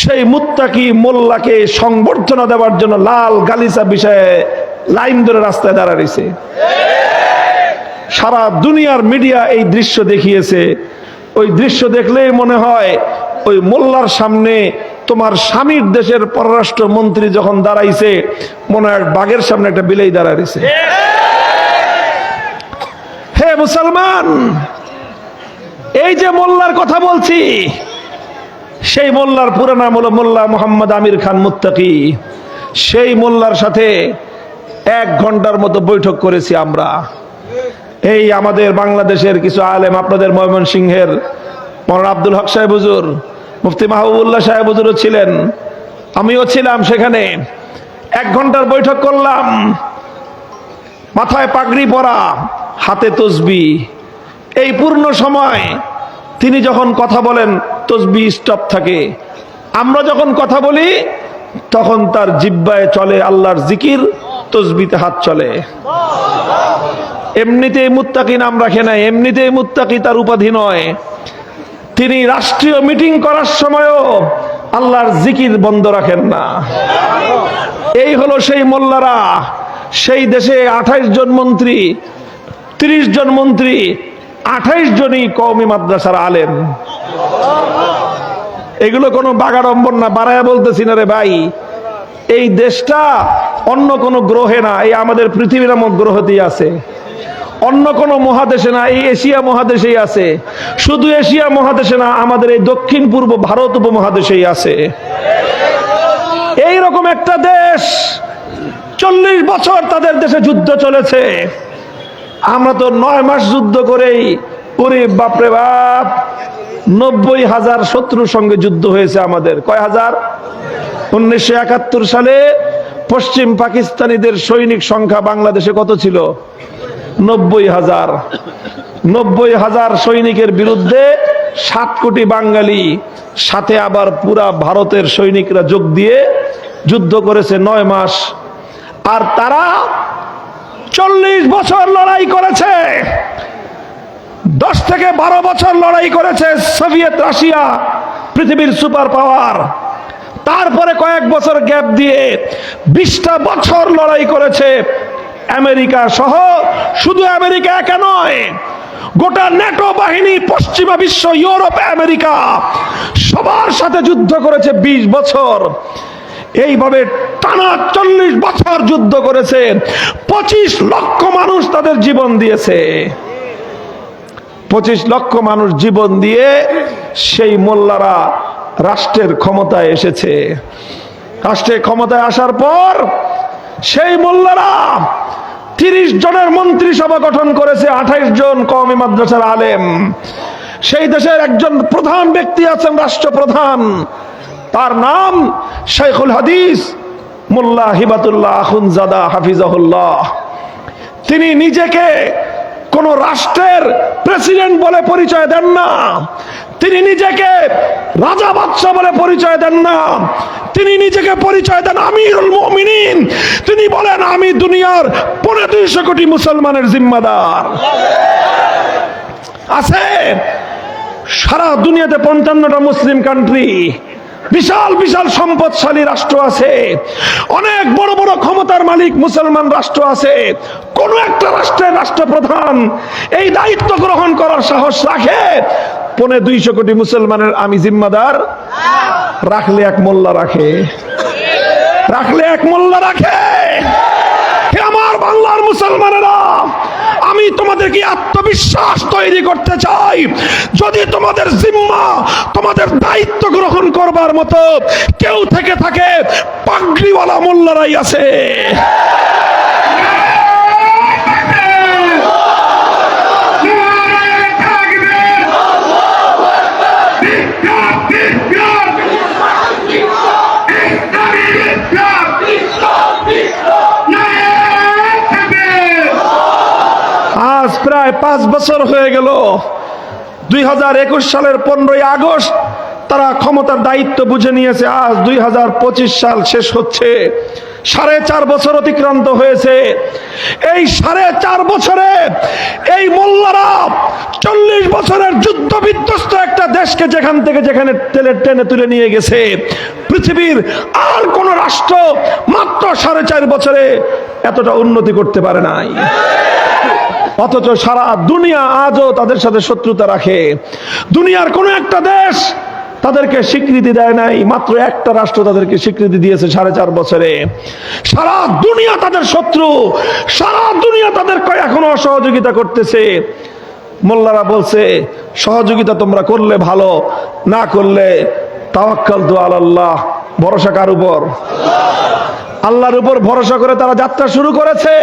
সেই মুত্তাকি মোল্লাকে সংবর্ধনা দেওয়ার জন্য লাল গালিচা বিষয়ে লাইন ধরে রাস্তায় দাঁড়া রয়েছে সারা দুনিয়ার মিডিয়া এই দৃশ্য দেখিয়েছে। ওই দৃশ্য দেখলেই মনে হয় ওই মোল্লার সামনে তোমার স্বামীর দেশের পররাষ্ট্র মন্ত্রী যখন দাঁড়াইছে, মনে হয় বাঘের সামনে একটা বিলেই দাঁড়াইছে। হে মুসলমান, এই যে মোল্লার কথা বলছি সেই মোল্লার পুরো নাম হলো মোল্লা মোহাম্মদ আমির খান মুত্তাকি। সেই মোল্লার সাথে এক ঘণ্টার মতো বৈঠক করেছি আমরা। এই আমাদের বাংলাদেশের কিছু আলেম আপনাদের ময়মনসিংহের মৌলানা আব্দুল হক সাহেব হুজুর, মুফতি মাহবুবুল্লাহ সাহেব হুজুরও ছিলেন। আমিও ছিলাম সেখানে। এক ঘণ্টার বৈঠক করলাম। মাথায় পাগড়ি পরা, হাতে তসবি। এই পূর্ণ সময় তিনি যখন কথা বলেন, তসবি স্টপ থাকে। আমরা যখন কথা বলি, তখন তার জিব্বায় চলে আল্লাহর জিকির, তসবিতে হাত চলে। এমনিতেই মুত্তাকি নাম রাখে নাই, এমনিতেই মুত্তাকি তার উপাধি নয়। তিনি রাষ্ট্রীয় মিটিং করার সময়ও আল্লাহর জিকির বন্ধ রাখেন না। এই হলো সেই মোল্লারা। সেই দেশে আঠাইশ জন মন্ত্রী, তিরিশ জন মন্ত্রী আঠাইশ জনই কওমি মাদ্রাসার আলেম। এগুলো কোনো বাগাড়ম্বর না, বাড়ায় বলতেছি না রে ভাই। এই দেশটা অন্য কোনো গ্রহে না, এই আমাদের পৃথিবী নামক গ্রহতেই আছে। অন্য কোনো মহাদেশে না, এই এশিয়া মহাদেশেই আছে। শুধু এশিয়া মহাদেশে না, আমাদের এই দক্ষিণ পূর্ব ভারত উপমহাদেশেই আছে। এই রকম একটা দেশ, চল্লিশ বছর তাদের দেশে যুদ্ধ চলেছে। আমরা তো নয় মাস যুদ্ধ করেই ওরে বাপরে বাপ, নব্বই হাজার শত্রুর সঙ্গে যুদ্ধ হয়েছে আমাদের। কয় হাজার? উনিশশো একাত্তর সালে পশ্চিম পাকিস্তানিদের সৈনিক সংখ্যা বাংলাদেশে কত ছিল? নব্বই হাজার। নব্বই হাজার সৈনিকের বিরুদ্ধে সাত কোটি বাঙালি, সাথে আবার পুরা ভারতের সৈনিকরা যোগ দিয়ে যুদ্ধ করেছে নয় মাস। আর তারা চল্লিশ বছর লড়াই করেছে। দশ থেকে বারো বছর লড়াই করেছে সোভিয়েত রাশিয়া, পৃথিবীর সুপার পাওয়ার। তারপরে কয়েক বছর গ্যাপ দিয়ে বিশটা বছর লড়াই করেছে আমেরিকা সহ। শুধু আমেরিকা একা নয়, গোটা নেটো বাহিনী, পশ্চিমা বিশ্ব, ইউরোপ, আমেরিকা সবার সাথে যুদ্ধ করেছে ২০ বছর। এইভাবে টানা চল্লিশ বছর যুদ্ধ করেছে, পঁচিশ লক্ষ মানুষ তাদের জীবন দিয়েছে। পঁচিশ লক্ষ মানুষ জীবন দিয়ে সেই মোল্লারা রাষ্ট্রের ক্ষমতায় এসেছে। রাষ্ট্রের ক্ষমতায় আসার পর সেই মোল্লারা তিরিশ জনের মন্ত্রিসভা গঠন করেছে, আঠাইশ জন কওমি মাদ্রাসার আলেম। সেই দেশের একজন প্রধান ব্যক্তি আছেন, রাষ্ট্রপ্রধান। তার নাম শেখুল হাদিস মোল্লা হিবাতুল্লাহ আখুনজাদা হাফিজাহুল্লাহ। তিনি নিজেকে কোন রাষ্ট্রের প্রেসিডেন্ট বলে পরিচয় দেন না। তিনি নিজেকে রাজা বাদশাহ বলে পরিচয় দেন না। তিনি নিজেকে পরিচয় দেন আমিরুল মুমিনিন। তিনি বলেন, আমি দুনিয়ার পনেরো দুইশো কোটি মুসলমানের জিম্মাদার। আছে সারা দুনিয়াতে পঞ্চান্নটা মুসলিম কান্ট্রি বিশাল বিশাল সম্পদশালী রাষ্ট্র আছে। অনেক বড় বড় ক্ষমতার মালিক মুসলমান রাষ্ট্র আছে। কোন একটা রাষ্ট্রের রাষ্ট্রপ্রধান এই দায়িত্ব গ্রহণ করার সাহস রাখে। পনে দুইশো কোটি মুসলমানের আমি জিম্মাদার। রাখলে এক মোল্লা রাখে। রাখলে এক মোল্লা রাখে। আমার বাংলার মুসলমানেরা আমি তোমাদেরকে আত্মবিশ্বাস তৈরি করতে চাই। যদি তোমাদের জিম্মা, তোমাদের দায়িত্ব গ্রহণ করবার মতো কেউ থেকে থাকে, পাগড়িওয়ালা মোল্লারাই আছে। পাঁচ বছর হয়ে গেল। দুই হাজার একুশ সালের পনেরোই আগস্ট তারা ক্ষমতার দায়িত্ব বুঝে নিয়েছে। আজ দুই হাজার পঁচিশ সাল শেষ হচ্ছে। সাড়ে চার বছর অতিক্রান্ত হয়েছে। এই সাড়ে চার বছরে এই মোল্লারা চল্লিশ বছরের যুদ্ধ বিধ্বস্ত একটা দেশকে যেখান থেকে যেখানে টেনে টেনে তুলে নিয়ে গেছে। পৃথিবীর আর কোন রাষ্ট্র মাত্র সাড়ে চার বছরে এতটা উন্নতি করতে পারে নাই। অথচ সারা দুনিয়া আজও তাদের সাথে শত্রুতা রাখে। দুনিয়ার কোনো একটা দেশ তাদেরকে স্বীকৃতি দেয় নাই, মাত্র একটা রাষ্ট্র তাদেরকে স্বীকৃতি দিয়েছে সাড়ে চার বছরে। সারা দুনিয়া তাদের শত্রু, সারা দুনিয়া তাদেরকে এখনও অসহযোগিতা করতেছে। মোল্লারা বলছে, সহযোগিতা তোমরা করলে ভালো, না করলে তাওয়াক্কাল তো আল্লাহ ভরসা কার উপর? আল্লাহর উপর ভরসা করে তারা যাত্রা শুরু করেছে।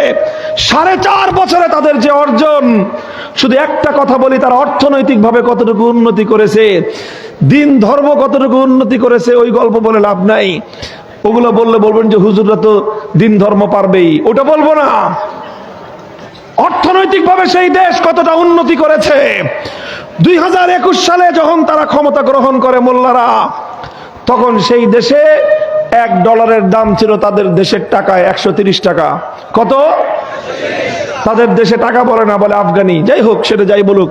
সাড়ে চার বছরে তাদের যে অর্জন, শুধু একটা কথা বলি, তারা অর্থনৈতিকভাবে কতটুকু উন্নতি করেছে, দিন ধর্ম কতটুকু উন্নতি করেছে, ওই গল্প বলে লাভ নাই। ওগুলো বললে বলবেন যে হুজুররা তো দিন ধর্ম পারবেই। ওটা বলব না। অর্থনৈতিকভাবে সেই দেশ কতটা উন্নতি করেছে। দুই হাজার একুশ সালে যখন তারা ক্ষমতা গ্রহণ করে মোল্লারা, তখন সেই দেশে এক ডলারের দাম ছিল তাদের দেশের টাকায় একশো টাকা। কত? তাদের দেশে টাকা বলে না বলে আফগানি। যাই হোক, সেটা যাই বলুক।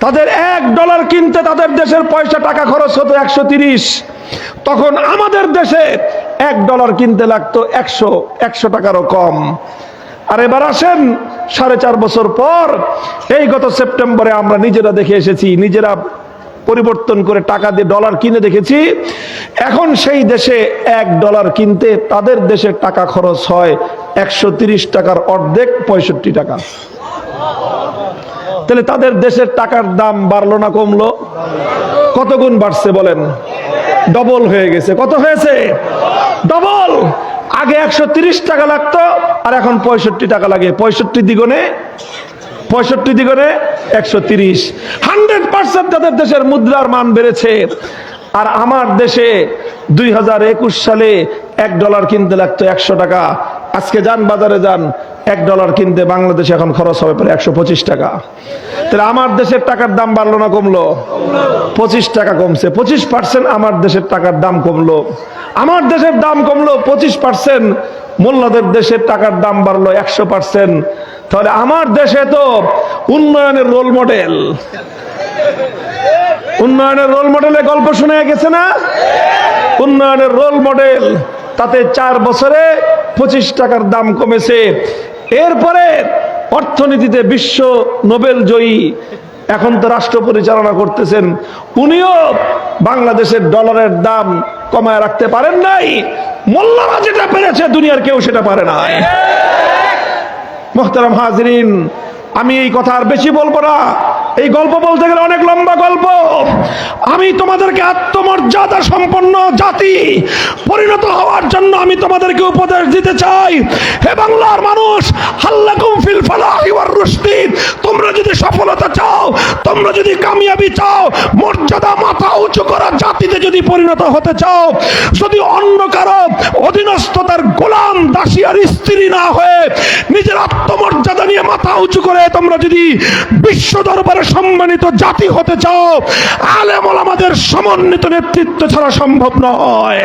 তাদের এক ডলার কিনতে তাদের দেশের পয়সা, টাকা খরচ হতো একশো তখন আমাদের দেশে এক ডলার কিনতে লাগতো একশো একশো টাকারও কম। আর এবার আসেন, সাড়ে চার বছর পর, এই গত সেপ্টেম্বরে আমরা নিজেরা দেখে এসেছি, নিজেরা পরিবর্তন করে টাকা দিয়ে ডলার কিনে দেখেছি। এখন সেই দেশে এক ডলার কিনতে তাদের দেশে টাকা খরচ হয় একশো টাকার অর্ধেক, পঁয়ষট্টি টাকা। তাহলে তাদের দেশের টাকার দাম বাড়লো না কমলো? কত গুণ বাড়ছে বলেন? ডবল হয়ে গেছে। কত হয়েছে? ডবল! আগে একশো টাকা লাগতো, আর এখন পঁয়ষট্টি টাকা লাগে। পঁয়ষট্টি দ্বিগুণে পঁয়ষট্টি দ্বিগুণে একশো তিরিশ। পার্সেন্ট তাদের দেশের মুদ্রার মান বেড়েছে, আর আমার দেশে দুই হাজার একুশ সালে এক ডলার কিনতে লাগতো একশো টাকা। আজকে যান, বাজারে যান, এক ডলার কিনতে বাংলাদেশে এখন খরচ হবে প্রায় একশো পঁচিশ টাকা। তাহলে আমার দেশের টাকার দাম বাড়লো না কমলো? পঁচিশ টাকা কমছে। পঁচিশ পার্সেন্ট আমার দেশের টাকার দাম কমলো। আমার দেশের দাম কমলো পঁচিশ পার্সেন্ট মোল্লাদের দেশের টাকার দাম বাড়লো একশো পার্সেন্ট তাহলে আমার দেশে তো উন্নয়নের রোল মডেল উন্নয়নের রোল মডেলে গল্প শুনে গেছে না? উন্নয়নের রোল মডেল তাতে চার বছরে পঁচিশ টাকার দাম কমেছে। এরপরে অর্থনীতিতে বিশ্ব নোবেল জয়ী, এখন তো রাষ্ট্র পরিচালনা করতেছেন। উনিও বাংলাদেশের ডলারের দাম কমায় রাখতে পারেন নাই। মোল্লারা যেটা পেরেছে, দুনিয়ার কেউ সেটা পারে নাই। মোহতারাম হাজরিন, আমি এই কথা আর বেশি বলব না। এই গল্প বলতে গেলে অনেক লম্বা গল্প। আমি তোমাদেরকে আত্মমর্যাদা সম্পন্ন জাতি পরিণত হওয়ার জন্য আমি তোমাদেরকে উপদেশ দিতে চাই। হে বাংলার মানুষ, হাল্লাকুম ফিল ফালাহি ওয়ার রুশদি। তোমরা যদি সফলতা চাও, তোমরা যদি কামিয়াবি চাও, মর্যাদা মাথা উঁচু করা জাতিতে যদি পরিণত হতে চাও, যদি অন্য কারও অধীনস্থতার গোলাম দাসী আর স্ত্রী না হয়ে নিজের আত্মমর্যাদা নিয়ে মাথা উঁচু করে তোমরা যদি বিশ্ব দরবারে সম্মানিত জাতি হতে চাও আলেমল আমাদের সমন্বিত নেতৃত্ব ছাড়া সম্ভব নয়।